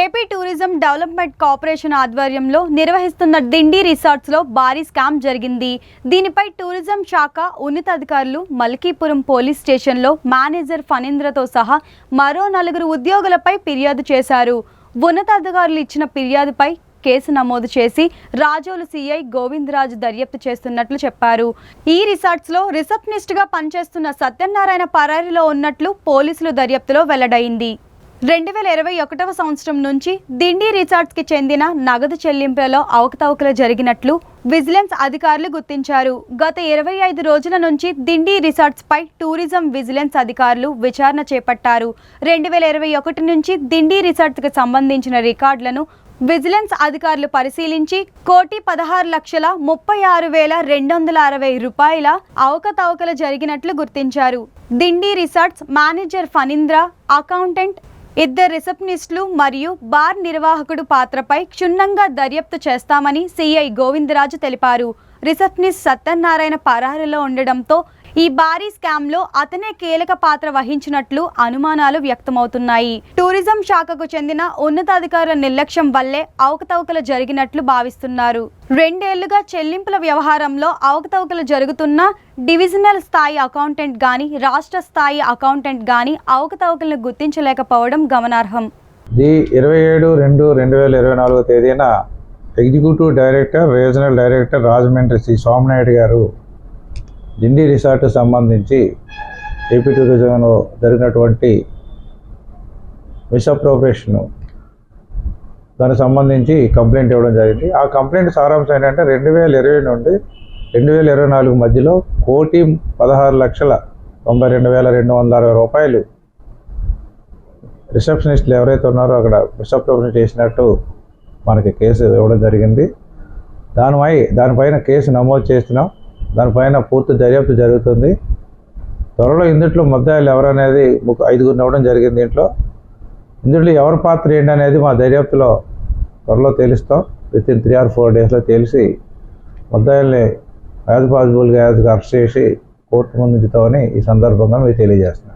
AP tourism development corporation ఆధ్వర్యంలో నిర్వహిస్తున్న దిండి రిసార్ట్స్లో భారీ స్కామ్ జరిగింది. దీనిపై టూరిజం శాఖ ఉన్నతాధికారులు మల్కీపురం పోలీస్ స్టేషన్లో మేనేజర్ ఫణీంద్రతో సహా మరో నలుగురు ఉద్యోగులపై ఫిర్యాదు చేశారు. ఉన్నతాధికారులు ఇచ్చిన ఫిర్యాదుపై కేసు నమోదు చేసి రాజోలు సీఐ గోవిందరాజు దర్యాప్తు చేస్తున్నట్లు చెప్పారు. ఈ రిసార్ట్స్లో రిసెప్షనిస్ట్గా పనిచేస్తున్న సత్యనారాయణ పరారీలో ఉన్నట్లు పోలీసులు దర్యాప్తులో వెల్లడైంది. రెండు వేల ఇరవై ఒకటవ సంవత్సరం నుంచి దిండి రిసార్ట్స్కి చెందిన నగదు చెల్లింపులలో అవకతవకలు జరిగినట్లు విజిలెన్స్ అధికారులు గుర్తించారు. గత ఇరవై ఐదు రోజుల నుంచి దిండి రిసార్ట్స్పై టూరిజం విజిలెన్స్ అధికారులు విచారణ చేపట్టారు. రెండు వేల ఇరవై ఒకటి నుంచి దిండి రిసార్ట్స్కి సంబంధించిన రికార్డులను విజిలెన్స్ అధికారులు పరిశీలించి కోటి పదహారు లక్షల ముప్పై ఆరు వేల రెండు వందల అరవై రూపాయల అవకతవకలు జరిగినట్లు గుర్తించారు. Dindi resorts manager Phanindra accountant ఇద్దరు రిసెప్షనిస్టులు మరియు బార్ నిర్వాహకుడు పాత్రపై క్షుణ్ణంగా దర్యాప్తు చేస్తామని సిఐ గోవిందరాజు తెలిపారు. రిసెప్షనిస్ట్ సత్యనారాయణ పరారిలో ఉండడంతో ఈ భారీ స్కామ్లో అతనే కీలక పాత్ర వహించినట్లు అనుమానాలు వ్యక్తమవుతున్నాయి. టూరిజం శాఖకు చెందిన ఉన్నతాధికారుల నిర్లక్ష్యం వల్లే అవకతవకలు జరిగినట్లు భావిస్తున్నారు. రెండేళ్ళుగా చెల్లింపుల వ్యవహారంలో అవకతవకలు జరుగుతున్న డివిజనల్ స్థాయి అకౌంటెంట్ గాని రాష్ట్ర స్థాయి అకౌంటెంట్ గాని అవకతవకలను గుర్తించలేకపోవడం గమనార్హం. ది ఇరవై ఏడు రెండు రెండు వేల ఇరవై నాలుగో తేదీన executive director regional director Rajahmundry Shri Somanaidu garu Dindi resort సంబంధించి ఏపీ టూరిజంలో జరిగినటువంటి మిస్అప్రోపరేషన్ దానికి సంబంధించి కంప్లైంట్ ఇవ్వడం జరిగింది. ఆ కంప్లైంట్ సారాంశం ఏంటంటే రెండు వేల ఇరవై నుండి రెండు వేల ఇరవై నాలుగు మధ్యలో కోటి పదహారు లక్షల తొంభై రెండు వేల రెండు వందల అరవై రూపాయలు రిసెప్షనిస్టులు ఎవరైతే ఉన్నారో అక్కడ మిస్అప్రోపరేషన్ చేసినట్టు మనకి కేసు ఇవ్వడం జరిగింది. దానిపై దానిపైన కేసు నమోదు చేస్తున్నాం. దానిపైన పూర్తి దర్యాప్తు జరుగుతుంది. త్వరలో ఇందుట్లో ముద్దాయిలు ఎవరనేది ముగ్గు ఐదుగురిని ఇవ్వడం జరిగింది దీంట్లో ఇందులో ఎవరి పాత్ర ఏంటనేది మా దర్యాప్తులో త్వరలో తెలుస్తాం. Within three or four డేస్లో తెలిసి ముద్దాయిల్ని యాజ్ పాసిబుల్గా యాజ్ అరెస్ట్ చేసి కోర్టు ముందుతామని ఈ సందర్భంగా మీకు తెలియజేస్తున్నాను